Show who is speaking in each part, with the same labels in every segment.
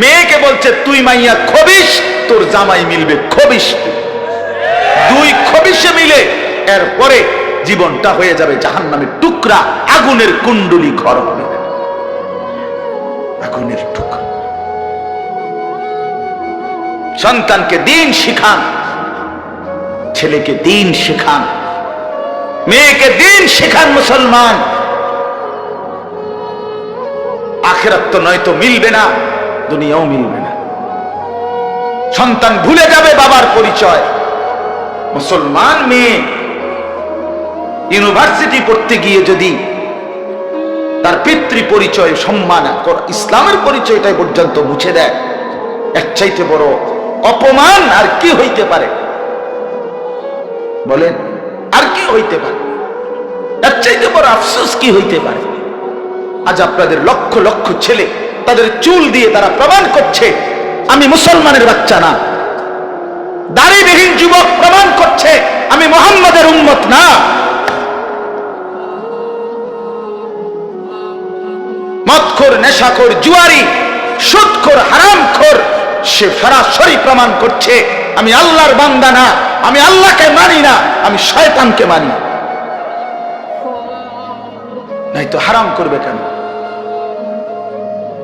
Speaker 1: মেয়েকে বলছে, তুই মাইয়া খবিস তোর জামাই মিলবে খবিস দুই খবিসে মিলে এরপরে জীবনটা হয়ে যাবে জাহান্নামের টুকরা, আগুনের কুণ্ডলি ঘর হবে। আগুনের টুকরা। সন্তানকে দিন শিখান, ছেলেকে দিন শেখান, মেয়েকে দিন শেখান মুসলমান। আখেরাত তো নয়তো মিলবে না। দুনিয়াও মিলবে না। সন্তান ভুলে যাবে বাবার পরিচয়। মুসলমান মেয়ে ইউনিভার্সিটি পড়তে গিয়ে যদি তার পিতৃ পরিচয় সম্মান ইসলামের পরিচয়টাই পর্যন্ত মুছে দেয়, এর চাইতে বড় অপমান আর কি হইতে পারে? বলেন, আর কি হইতে পারে? এর চাইতে বড় আফসোস কি হইতে পারে? আজ আপনাদের লক্ষ লক্ষ ছেলে তাদের চুল দিয়ে তারা প্রমাণ করছে, আমি মুসলমানের বাচ্চা না। দাড়িবিহীন যুবক প্রমাণ করছে, আমি মোহাম্মদের উন্মত না। মদখোর, নেশাখোর, জুয়ারি, সুদখোর, হারামখোর, সে সরাসরি প্রমাণ করছে, আমি আল্লাহর বান্দা না, আমি আল্লাহকে মানি না, আমি শয়তানকে মানি। নাই তো হারাম করবে কেন?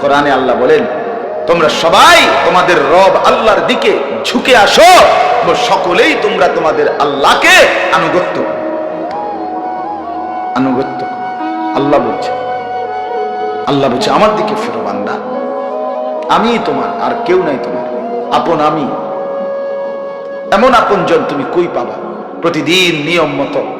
Speaker 1: কোরআনে আল্লাহ বলেন, তোমরা সবাই তোমাদের রব আল্লাহর দিকে ঝুঁকে আসো সকলেই তোমরা তোমাদের আল্লাহকে আনুগত্য আনুগত্য। আল্লাহ বলছে আল্লাহ বলছে, আমার দিকে ফেরো বান্দা। আমি তোমার, আর কেউ নাই তোমার। আপন আমি। এমন আপনজন তুমি কই পাবা? প্রতিদিন নিয়ম মতো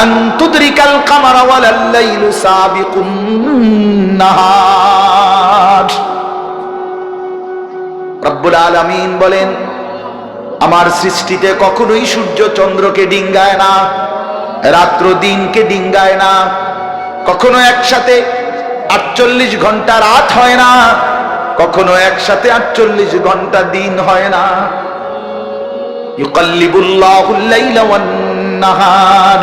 Speaker 1: আন তুদরিকাল কামারা ওয়ালাল লাইলু সাবিকুন নাহার। রব্বুল আলামিন বলেন, আমার সৃষ্টিতে কখনোই সূর্য চন্দ্রকে ডিঙ্গায় না, রাত্র দিনকে ডিঙ্গায় না, কখনো একসাথে আটচল্লিশ ঘণ্টা রাত হয় না, কখনো একসাথে আটচল্লিশ ঘণ্টা দিন হয় না। ইউকাল্লিবুল্লাহুল লাইলা ওয়ান নাহার।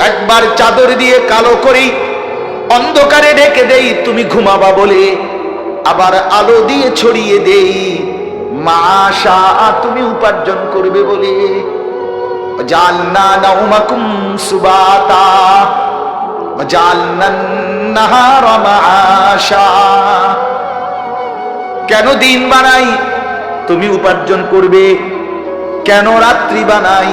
Speaker 1: একবার চাদর দিয়ে কালো করি, অন্ধকারে ঢেকে দেই, তুমি ঘুমাবা বলে। আবার আলো দিয়ে ছড়িয়ে দেই মাশা তুমি উপার্জন করবে বলে। সুবাতা মাশা কেন দিন বানাই, তুমি উপার্জন করবে? কেন রাত্রি বানাই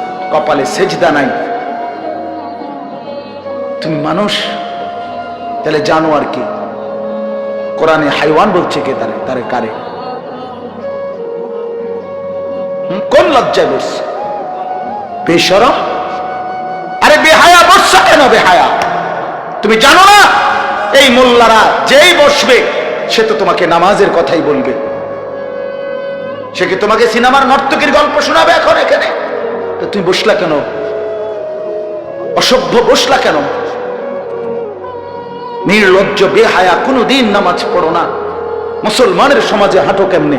Speaker 1: কপালে সেজদা নাই। তুমি মানুষ, তাহলে জানো আর কি। কোরআনে হাইওয়ান বলছে কে তারে তারে কারে। কোন লজ্জায় বসছে বেসরম আরে বেহায়া বসছ কেন বেহায়া? তুমি জানো না? এই মোল্লারা যেই বসবে, সে তো তোমাকে নামাজের কথাই বলবে। সে কি তোমাকে সিনেমার নর্তকীর গল্প শোনাবে এখন এখানে? তুমি বসলা কেন? অসভ্য বসলা কেন? নির্লজ্জ, বেহায়া, কোনোদিন নামাজ পড়ো না। মুসলমানের সমাজে হাঁটো কেমনে?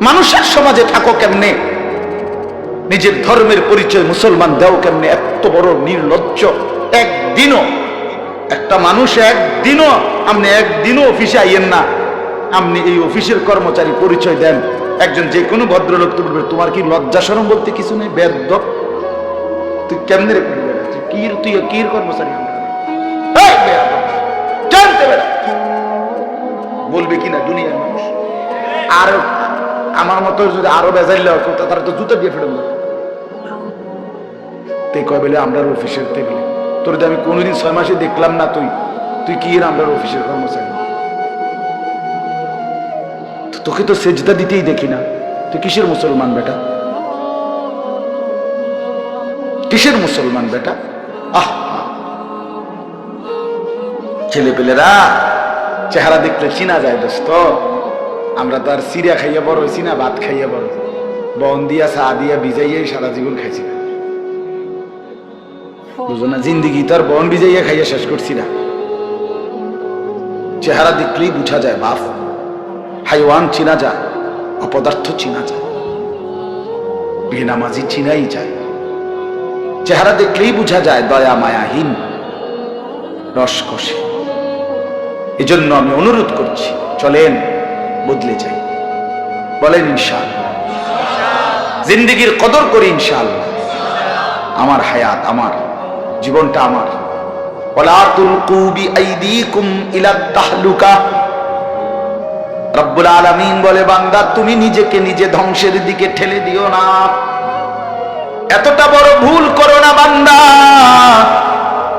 Speaker 1: মানুষের সমাজে থাকো কেমনে? নিজের ধর্মের পরিচয় মুসলমান দেও কেমনে? এত বড় নির্লজ্জ। একদিনও, একটা মানুষ একদিনও আপনি একদিনও অফিসে আইয়েন না। আপনি এই অফিসের কর্মচারী পরিচয় দেন। একজন যে কোনো ভদ্রলোক তো বলবে তোমার কি লজ্জা সরম বলতে কিছু নেই? বেদ্য তুই কেমনে রে কি, তুই কি কর্মচারী বলবে কিনা দুনিয়ার মানুষ। আর আমার মতো যদি আরও বেজাইলে তারা তো জুতো দিয়ে দেবে। তুই কয় বেলে আমরা অফিসের টেবিলে তোর তো আমি কোনোদিন ছয় মাসে দেখলাম না তুই? তুই কি আমরা অফিসের কর্মচারী? তো তোকে তো সেজদা দিতেই দেখি না। তুই কিসের মুসলমান বেটা? কিসের মুসলমান বেটা? আহ! ছেলে পেলেরা চেহারা দেখলে চিনা যায় দোস্ত। আমরা তো আর সিরিয়া খাইয়া বড় হয়েছি না, ভাত খাইয়া বড়। বন দিয়া, চা দিয়া ভিজাইয়াই সারা জীবন খাইছি না। বুঝো না, জিন্দিগি তো আর বন ভিজাইয়া খাইয়া শেষ করছি না। চেহারা দেখলেই বুঝা যায়, বাপ। হাইওয়ান চিনা যায়, অপদার্থ চিনা যায়, বেনামাজি চিনাই যায়। চেহারা দেখলেই বুঝা যায় দয়া মায়াহীন, রসকসে। এজন্য আমি অনুরোধ করছি, চলেন, বদলে যাই। বলেন ইনশাআল্লাহ। জিন্দিগির কদর করি ইনশাআল্লাহ। আমার হায়াত আমার, জীবনটা আমার। ওয়ালা তুলকু বিআইদিকুম ইলা তাহলুকা। রব্বুল আলামিন বলে, বান্দা, তুমি নিজেকে নিজে ধ্বংসের দিকে ঠেলে দিও না। এতটা বড় ভুল করো না, বান্দা।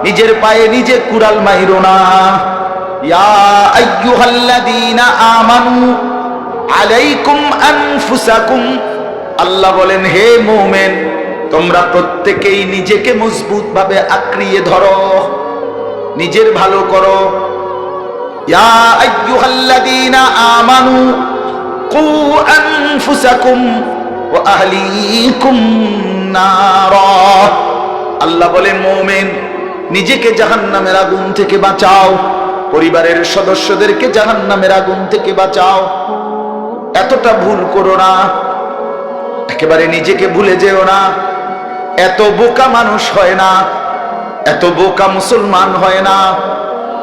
Speaker 1: নিজের পায়ে নিজে কুড়াল মাইরো না। আল্লাহ বলেন, হে তোমরা প্রত্যেকেই নিজেকে আঁকড়িয়ে ধরো। নিজের ভালো করো। আল্লাহ বলেন, মুমিন, নিজেকে জাহান্নামের আগুন থেকে বাঁচাও। পরিবারের সদস্যদেরকে জাহান্নামের আগুন থেকে বাঁচাও। এতটা ভুল করো না। একেবারে নিজেকে ভুলে যেও না। এত বোকা মানুষ হয় না। এত বোকা মুসলমান হয় না।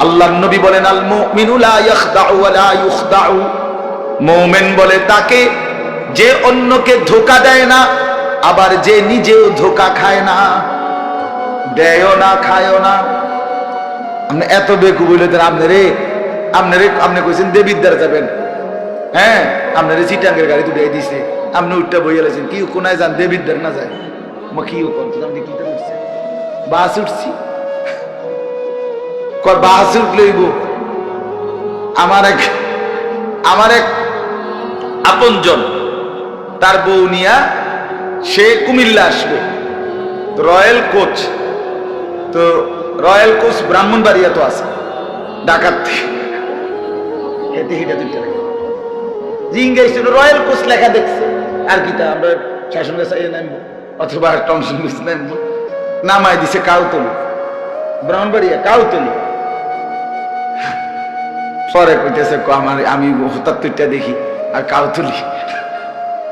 Speaker 1: আল্লাহ নবী বলেন আল মুমিনু লা ইয়াখদাউ ওয়া লা ইউখদাউ। মুমিন বলে, তাকে যে অন্যকে ধোকা দেয় না, আবার যে নিজেও ধোকা খায় না। দেয়ও না, খায়ও না। আপনি এত বেকু বলে দেন আপনি রে, আপনি কইছেন দেবিদ্দার যাবেন। হ্যাঁ আপনারে চিটাঙ্গের গাড়ি তুলে দিছে। আপনি উঠটা বইয়া লাইছেন কি কোনায় যান দেবিদ্দার না যায়? মা কি কোন আপনি কি বাস উঠছি। কয় বাস উঠলইব আমার এক আমার এক আপনজন, তার বউ নিয়া সে কুমিল্লা আসবে। রয়্যাল কোচ, তো রয়্যাল কোচ ব্রাহ্মণবাড়িয়া তো আছে, ডাকাত। হেঁটে হেঁটে দুইটা জিঙ্গাইছে রয়্যাল কোচ লেখা দেখছে। আর কি তা, আমরা শাসন গাছ নামবো, অথবা টমসন গাছ নামবো। নামাই দিছে কাউতলি। ব্রাহ্মণবাড়িয়া, কাউতলি। পরে কইতেছে আমার, আমি হতাত্তরটা দেখি, আর কাউতলি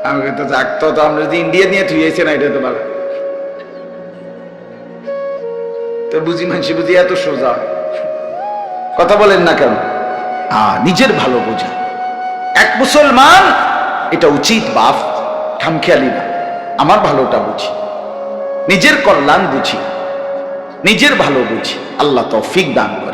Speaker 1: আমি কইতে যাক, তো তো আমরা যদি ইন্ডিয়া নিয়ে থুয়েছে না, এটা তো ভালো। তো বুঝি মানসি বুঝি এত সোজা। কথা বলেন না কেন? আ, নিজের ভালো বোঝা। এক মুসলমান, এটা উচিত বাপ, খামখেয়ালি না। আমার ভালোটা বুঝি। নিজের কল্যাণ বুঝি। নিজের ভালো বুঝি। আল্লাহ তৌফিক দান করে।